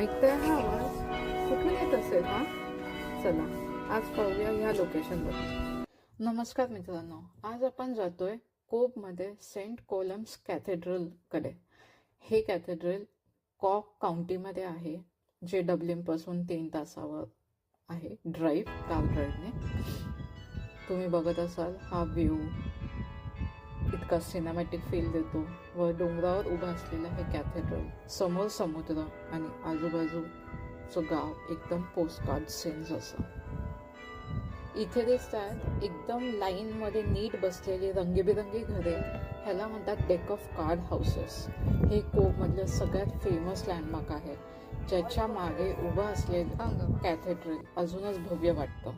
ऐकताय हा आवाज? कुठून येत असेल हा? चला आज पाहूया ह्या लोकेशनवर नमस्कार मित्रांनो आज आपण जातोय कोबमध्ये सेंट कोलम्स कॅथेड्रलकडे हे कॅथेड्रल कॉक काउंटीमध्ये आहे जे डब्लिनपासून तीन तासावर आहे ड्राईव्ह कार ड्राईव्हने. तुम्ही बघत असाल हा व्ह्यू. इतका सिनेमॅटिक फील देतो व डोंगरावर उभं असलेलं हे कॅथेड्रल समोर समुद्र आणि आजूबाजूचं गाव एकदम पोस्टकार्ड सेन्स असं इथे दिसतात एकदम लाईनमध्ये नीट बसलेली रंगीबिरंगी घरे. ह्याला म्हणतात डेक ऑफ कार्ड हाऊसेस हे कोबमधलं सगळ्यात फेमस लँडमार्क आहे. ज्याच्या मागे उभं असलेलं कॅथेड्रल अजूनच भव्य वाटतं.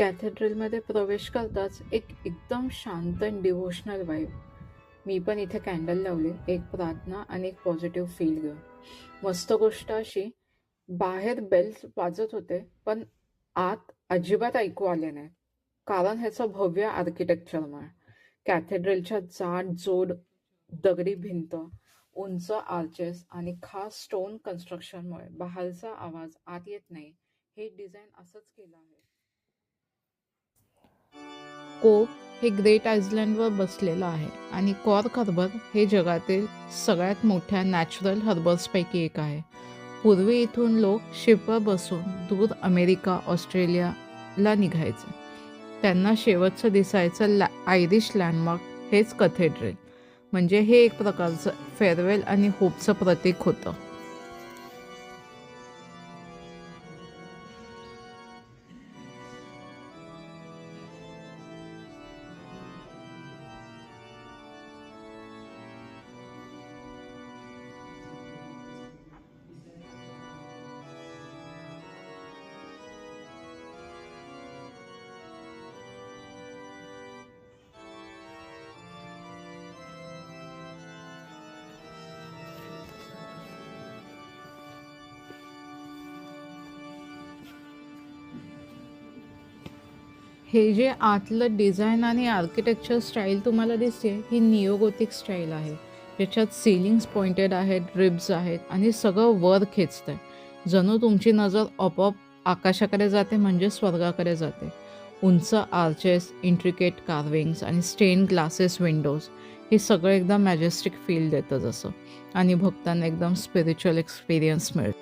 कॅथेड्रलमध्ये प्रवेश करताच एक एकदम शांत अँड डिव्होशनल वाईब मी पण इथे कॅन्डल लावली एक प्रार्थना आणि एक पॉझिटिव्ह फील घेऊन. मस्त गोष्ट अशी बाहेर बेल्स वाजत होते पण आत अजिबात ऐकू आले नाही. कारण ह्याचं भव्य आर्किटेक्चरमुळे कॅथेड्रलच्या जाड जोड दगडी भिंत उंच आर्चेस आणि खास स्टोन कन्स्ट्रक्शनमुळे बाहेरचा आवाज आत येत नाही. हे डिझाईन असंच केलं आहे. कोप हे ग्रेट आयसलँडवर बसलेलं आहे आणि कॉर्क हर्बर हे जगातील सगळ्यात मोठ्या नॅचरल हर्बर्सपैकी एक आहे. पूर्वी इथून लोक शिपवर बसून दूर अमेरिका ऑस्ट्रेलियाला निघायचे. त्यांना शेवटचं दिसायचं लॅ आयरिश लँडमार्क हेच कथेड्रेल. म्हणजे हे एक प्रकारचं फेअरवेल आणि होपचं प्रतीक होतं. हे जे आतलं डिझाईन आणि आर्किटेक्चर स्टाईल तुम्हाला दिसते ही नियोगोतिक स्टाईल आहे. ज्याच्यात सिलिंग्स पॉइंटेड आहेत रिब्स आहेत आणि सगळं वर खेचतं आहे जणू तुमची नजर आपोआप आकाशाकडे जाते म्हणजे स्वर्गाकडे जाते. उंच आर्चेस इंट्रिकेट कार्विंग्स आणि स्टेन ग्लासेस विंडोज हे सगळं एकदम मॅजेस्टिक फील देतं जसं. आणि भक्तांना एकदम स्पिरिच्युअल एक्सपिरियन्स मिळतं.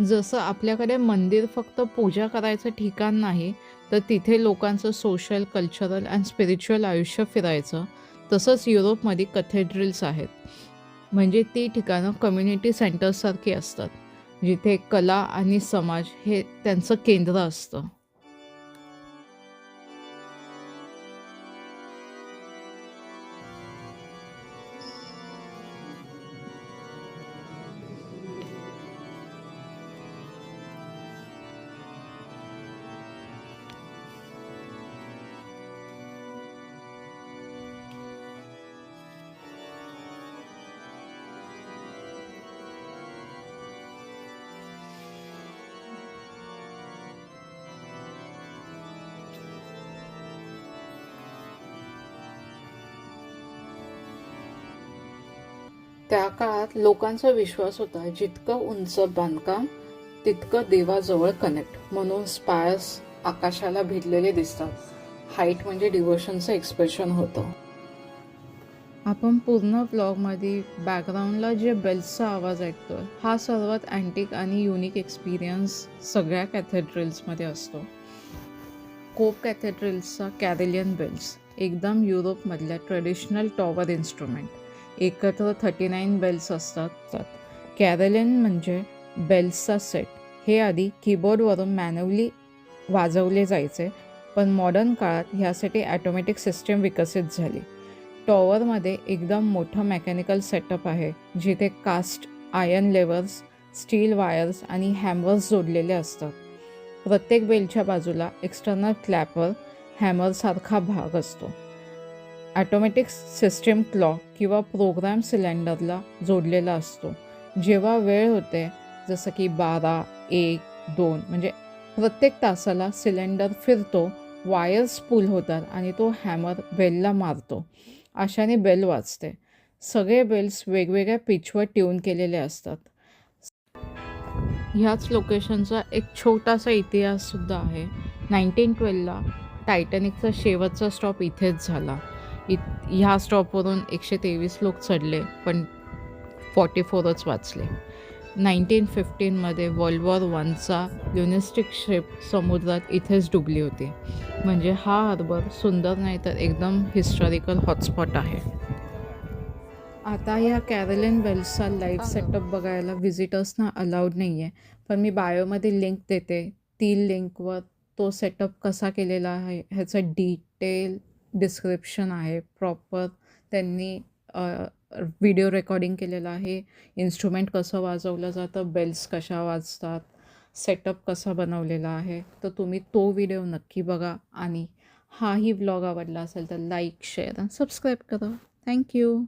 जसं आपल्याकडे मंदिर फक्त पूजा करायचं ठिकाण नाही तर तिथे लोकांचं सोशल कल्चरल अँड स्पिरिच्युअल आयुष्य फिरायचं. तसंच युरोपमध्ये कथेड्रिल्स आहेत. म्हणजे ती ठिकाणं कम्युनिटी सेंटर्ससारखी असतात. जिथे कला आणि समाज हे त्यांचं केंद्र असतं. त्या काळात लोकांचा विश्वास होता जितकं उंच बांधकाम तितकं देवाजवळ कनेक्ट म्हणून स्पायर्स आकाशाला भिडलेले दिसतात. हाईट म्हणजे डिवोशनचं एक्सप्रेशन होतं. आपण पूर्ण ब्लॉगमध्ये बॅकग्राऊंडला जे बेल्सचा आवाज ऐकतो हा सर्वात अँटिक आणि युनिक एक्सपिरियन्स सगळ्या कॅथेड्रल्समध्ये असतो. कोप कॅथेड्रल्सचा कॅरेलियन बेल्स एकदम युरोपमधल्या ट्रेडिशनल टॉवर इन्स्ट्रुमेंट एकत्र थर्टी नाईन बेल्स असतात कॅरेलिन म्हणजे बेल्सचा सेट. हे आधी कीबोर्डवरून मॅन्युअली वाजवले जायचे पण मॉडर्न काळात ह्यासाठी ॲटोमॅटिक सिस्टीम विकसित झाली. टॉवरमध्ये एकदम मोठं मेकॅनिकल सेटअप आहे जिथे cast iron levers steel wires आणि हॅमर्स जोडलेले असतात. प्रत्येक बेलच्या बाजूला एक्सटर्नल क्लॅपर हॅमरसारखा भाग असतो. ॲटोमॅटिक सिस्टीम क्लॉक किंवा प्रोग्राम सिलेंडरला जोडलेला असतो. जेव्हा वेळ होते जसं की बारा एक दोन म्हणजे प्रत्येक तासाला सिलेंडर फिरतो वायर्स पूल होतात आणि तो हॅमर बेलला मारतो. अशाने बेल वाजते. सगळे बेल्स वेगवेगळ्या पिचवर ट्यून केलेले असतात. ह्याच लोकेशनचा एक छोटासा इतिहाससुद्धा आहे. नाईन्टीन ट्वेल्वला टायटॅनिकचा शेवटचा स्टॉप इथेच झाला. इत ह्या स्टॉपवरून एकशे तेवीस लोक चढले पण फॉर्टी फोरच वाचले. नाईन्टीन फिफ्टीनमध्ये वर्ल्ड वॉर वनचा युनिस्टिक शिप समुद्रात इथेच डुबली होती. म्हणजे हा हार्बर सुंदर नाही तर एकदम हिस्टॉरिकल हॉटस्पॉट आहे. आता या कॅरलिन बेल्सचा लाईव्ह सेटअप बघायला व्हिजिटर्सना अलाउड नाही आहे पण मी बायोमध्ये लिंक देते. ती लिंकवर तो सेटअप कसा केलेला आहे ह्याचं डिटेल डिस्क्रिप्शन आहे प्रॉपर त्यांनी व्हिडिओ रेकॉर्डिंग केलेलं आहे. इन्स्ट्रुमेंट कसं वाजवलं जातं बेल्स कशा वाजतात सेटअप कसा बनवलेला आहे. तर तुम्ही तो व्हिडिओ नक्की बघा आणि हाही व्लॉग आवडला असेल तर लाईक शेअर आणि सबस्क्राईब करा. Thank you